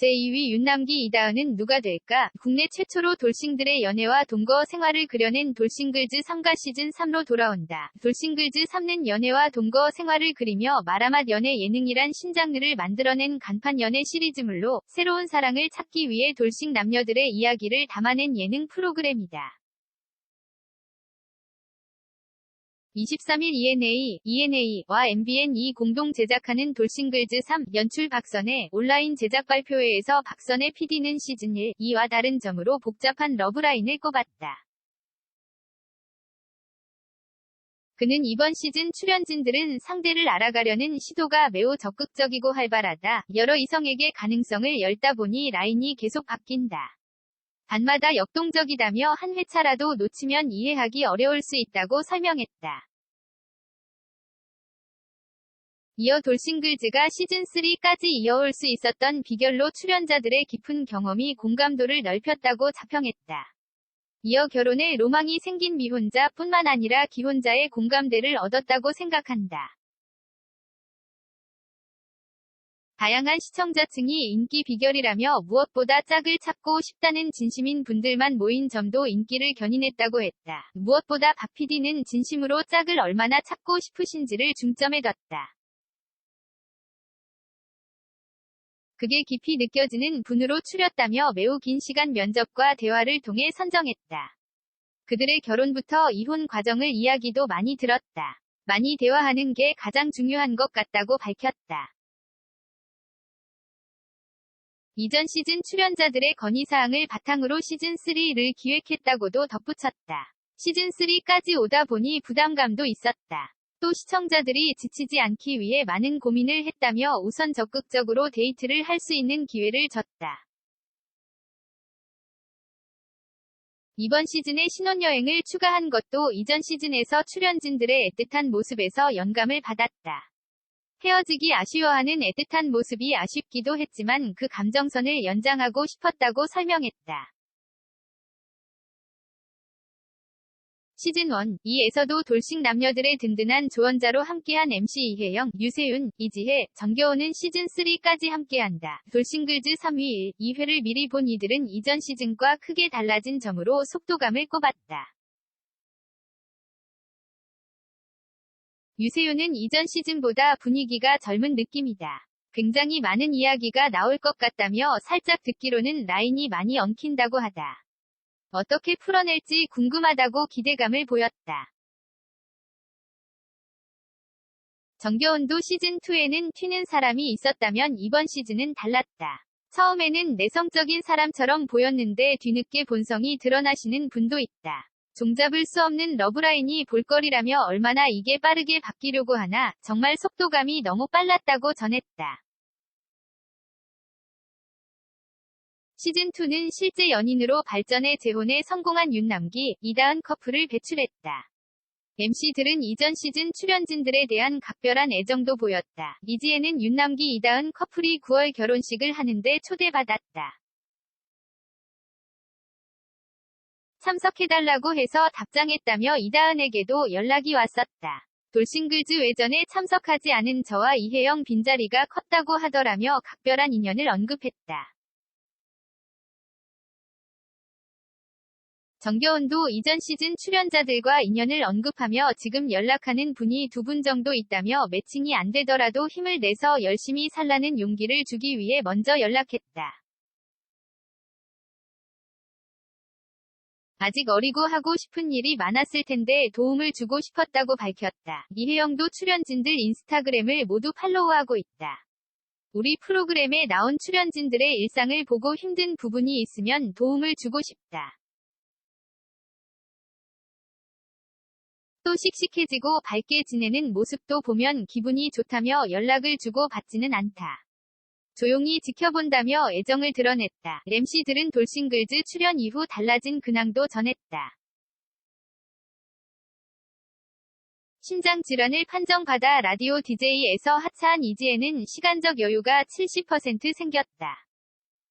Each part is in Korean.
제2위 윤남기 이다은은 누가 될까? 국내 최초로 돌싱들의 연애와 동거 생활을 그려낸 돌싱글즈 3가 시즌 3로 돌아온다. 돌싱글즈 3는 연애와 동거 생활을 그리며 마라맛 연애 예능이란 신장르를 만들어낸 간판 연애 시리즈물로 새로운 사랑을 찾기 위해 돌싱 남녀들의 이야기를 담아낸 예능 프로그램이다. 23일 ENA, ENA와 MBN이 공동 제작하는 돌싱글즈 3 연출 박선의 온라인 제작 발표회에서 박선의 PD는 시즌 1, 2와 다른 점으로 복잡한 러브라인을 꼽았다. 그는 이번 시즌 출연진들은 상대를 알아가려는 시도가 매우 적극적이고 활발하다. 여러 이성에게 가능성을 열다 보니 라인이 계속 바뀐다. 반마다 역동적이다며 한 회차라도 놓치면 이해하기 어려울 수 있다고 설명했다. 이어 돌싱글즈가 시즌3까지 이어올 수 있었던 비결로 출연자들의 깊은 경험이 공감도를 넓혔다고 자평했다. 이어 결혼에 로망이 생긴 미혼자 뿐만 아니라 기혼자의 공감대를 얻었다고 생각한다. 다양한 시청자층이 인기 비결이라며 무엇보다 짝을 찾고 싶다는 진심인 분들만 모인 점도 인기를 견인했다고 했다. 무엇보다 박 PD는 진심으로 짝을 얼마나 찾고 싶으신지를 중점에 뒀다. 그게 깊이 느껴지는 분으로 추렸다며 매우 긴 시간 면접과 대화를 통해 선정했다. 그들의 결혼부터 이혼 과정을 이야기도 많이 들었다. 많이 대화하는 게 가장 중요한 것 같다고 밝혔다. 이전 시즌 출연자들의 건의사항을 바탕으로 시즌3를 기획했다고도 덧붙였다. 시즌3까지 오다 보니 부담감도 있었다. 또 시청자들이 지치지 않기 위해 많은 고민을 했다며 우선 적극적으로 데이트를 할 수 있는 기회를 줬다. 이번 시즌에 신혼여행을 추가한 것도 이전 시즌에서 출연진들의 애틋한 모습에서 영감을 받았다. 헤어지기 아쉬워하는 애틋한 모습이 아쉽기도 했지만 그 감정선을 연장하고 싶었다고 설명했다. 시즌1, 2에서도 돌싱 남녀들의 든든한 조언자로 함께한 MC 이혜영, 유세윤, 이지혜, 정겨우는 시즌3까지 함께한다. 돌싱글즈 3위 2회를 미리 본 이들은 이전 시즌과 크게 달라진 점으로 속도감을 꼽았다. 유세윤은 이전 시즌보다 분위기가 젊은 느낌이다. 굉장히 많은 이야기가 나올 것 같다며 살짝 듣기로는 라인이 많이 엉킨다고 하다. 어떻게 풀어낼지 궁금하다고 기대감을 보였다. 정겨운도 시즌2에는 튀는 사람이 있었다면 이번 시즌은 달랐다. 처음에는 내성적인 사람처럼 보였는데 뒤늦게 본성이 드러나시는 분도 있다. 종잡을 수 없는 러브라인이 볼거리라며 얼마나 이게 빠르게 바뀌려고 하나 정말 속도감이 너무 빨랐다고 전했다. 시즌2는 실제 연인으로 발전해 재혼에 성공한 윤남기, 이다은 커플을 배출했다. MC들은 이전 시즌 출연진들에 대한 각별한 애정도 보였다. 이지혜는 윤남기 이다은 커플이 9월 결혼식을 하는데 초대받았다. 참석해달라고 해서 답장했다며 이다은에게도 연락이 왔었다. 돌싱글즈 외전에 참석하지 않은 저와 이혜영 빈자리가 컸다고 하더라며 각별한 인연을 언급했다. 정겨운도 이전 시즌 출연자들과 인연을 언급하며 지금 연락하는 분이 두 분 정도 있다며 매칭이 안 되더라도 힘을 내서 열심히 살라는 용기를 주기 위해 먼저 연락했다. 아직 어리고 하고 싶은 일이 많았을 텐데 도움을 주고 싶었다고 밝혔다. 이혜영도 출연진들 인스타그램을 모두 팔로우하고 있다. 우리 프로그램에 나온 출연진들의 일상을 보고 힘든 부분이 있으면 도움을 주고 싶다. 또 씩씩해지고 밝게 지내는 모습도 보면 기분이 좋다며 연락을 주고 받지는 않다. 조용히 지켜본다며 애정을 드러냈다. MC들은 돌싱글즈 출연 이후 달라진 근황도 전했다. 심장 질환을 판정받아 라디오 DJ에서 하차한 이지혜는 시간적 여유가 70% 생겼다.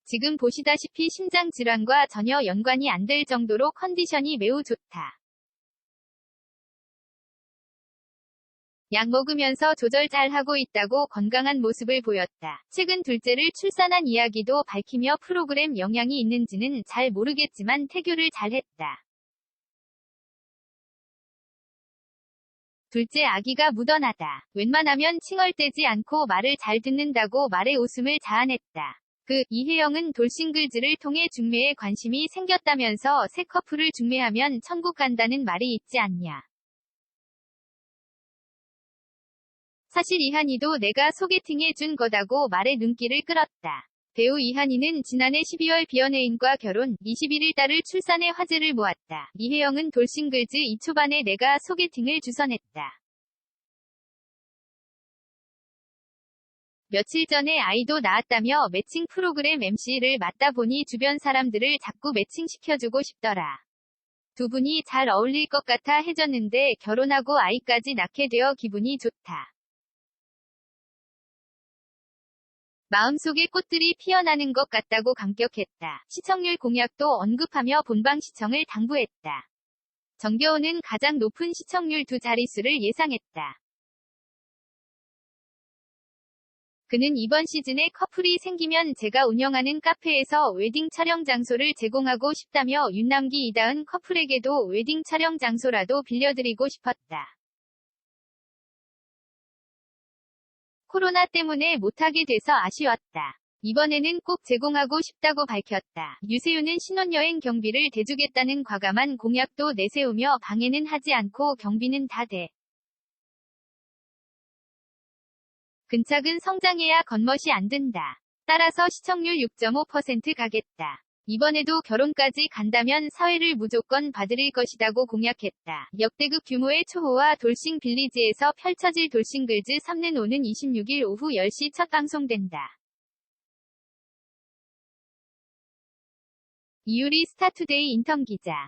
지금 보시다시피 심장 질환과 전혀 연관이 안 될 정도로 컨디션이 매우 좋다. 약 먹으면서 조절 잘 하고 있다고 건강한 모습을 보였다. 최근 둘째를 출산한 이야기도 밝히며 프로그램 영향이 있는지는 잘 모르겠지만 태교를 잘 했다. 둘째 아기가 묻어나다. 웬만하면 칭얼대지 않고 말을 잘 듣는다고 말의 웃음을 자아냈다. 그 이혜영은 돌싱글즈를 통해 중매에 관심이 생겼다면서 새 커플을 중매하면 천국 간다는 말이 있지 않냐. 사실 이한이도 내가 소개팅해 준 거다고 말에 눈길을 끌었다. 배우 이한이는 지난해 12월 비연예인과 결혼, 21일 딸을 출산해 화제를 모았다. 이혜영은 돌싱글즈 2초반에 내가 소개팅을 주선했다. 며칠 전에 아이도 낳았다며 매칭 프로그램 MC를 맡다 보니 주변 사람들을 자꾸 매칭시켜주고 싶더라. 두 분이 잘 어울릴 것 같아 해줬는데 결혼하고 아이까지 낳게 되어 기분이 좋다. 마음속에 꽃들이 피어나는 것 같다고 감격했다. 시청률 공약도 언급하며 본방 시청을 당부했다. 정겨우는 가장 높은 시청률 두 자릿수를 예상했다. 그는 이번 시즌에 커플이 생기면 제가 운영하는 카페에서 웨딩 촬영 장소를 제공하고 싶다며 윤남기 이다은 커플에게도 웨딩 촬영 장소라도 빌려드리고 싶었다. 코로나 때문에 못하게 돼서 아쉬웠다. 이번에는 꼭 제공하고 싶다고 밝혔다. 유세윤은 신혼여행 경비를 대주겠다는 과감한 공약도 내세우며 방해는 하지 않고 경비는 다 대. 근착은 성장해야 겉멋이 안 든다. 따라서 시청률 6.5% 가겠다. 이번에도 결혼까지 간다면 사회를 무조건 봐드릴 것이다고 공약했다. 역대급 규모의 초호와 돌싱 빌리지에서 펼쳐질 돌싱글즈 3는 오는 26일 오후 10시 첫 방송된다. 이유리 스타투데이 인턴 기자